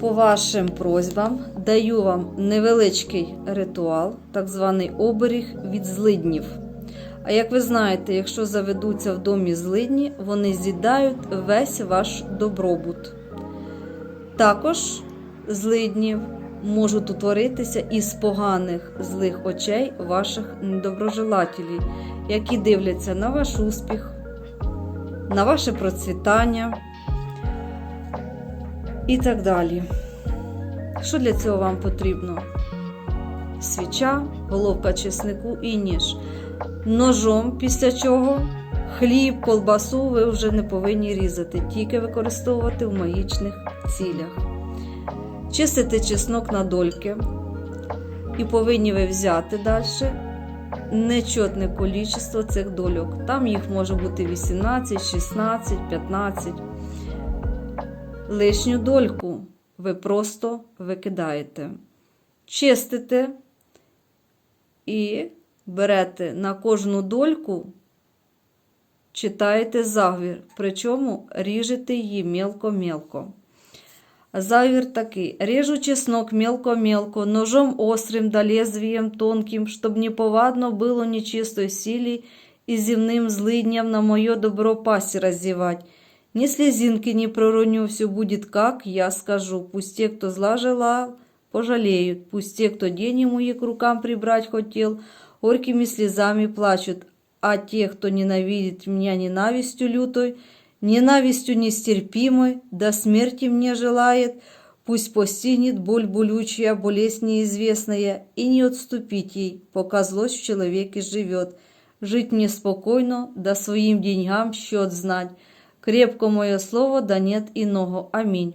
По вашим просьбам даю вам невеличкий ритуал, так званий оберіг від злиднів. А як ви знаєте, якщо заведуться в домі злидні, вони з'їдають весь ваш добробут. Також злидні можуть утворитися із поганих злих очей ваших недоброжелателів, які дивляться на ваш успіх, на ваше процвітання і так далі. Що для цього вам потрібно? Свіча, головка чеснику і ніж. Ножом, після чого хліб, колбасу ви вже не повинні різати, тільки використовувати в магічних цілях. Чистите чеснок на дольки і повинні ви взяти далі нечотне кількість цих дольок. Там їх може бути 18, 16, 15. Лишню дольку ви просто викидаєте. Чистите і берете на кожну дольку, читаєте заговір, причому ріжете її мелко-мелко. Заговір такий. Режу чеснок мелко-мелко, ножом острым да лезвием тонким, чтоб неповадно было нечистой силі і земним злидням на моє добро пасі разевать. Ни слезинки не пророню, все будет как я скажу. Пусть те, кто зла желал, пожалеют. Пусть те, кто день ему к рукам прибрать хотел, горькими слезами плачут. А те, кто ненавидит меня ненавистью лютой, ненавистью нестерпимой, до смерти мне желает, пусть постигнет боль болючая, болезнь неизвестная, и не отступить ей, пока злость в человеке живет. Жить мне спокойно, да своим деньгам счет знать. Крепко моє слово, да нет іного. Амінь.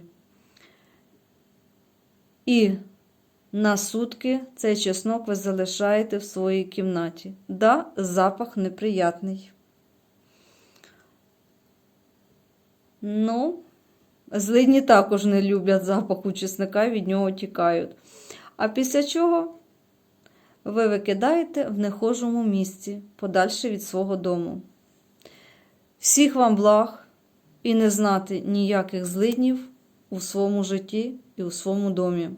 І на сутки цей чеснок ви залишаєте в своїй кімнаті. Да, запах неприятний. Ну, злидні також не люблять запаху чесника, від нього тікають. А після чого ви викидаєте в нехожому місці, подальше від свого дому. Всіх вам благ і не знати ніяких злиднів у своєму житті і у своєму домі.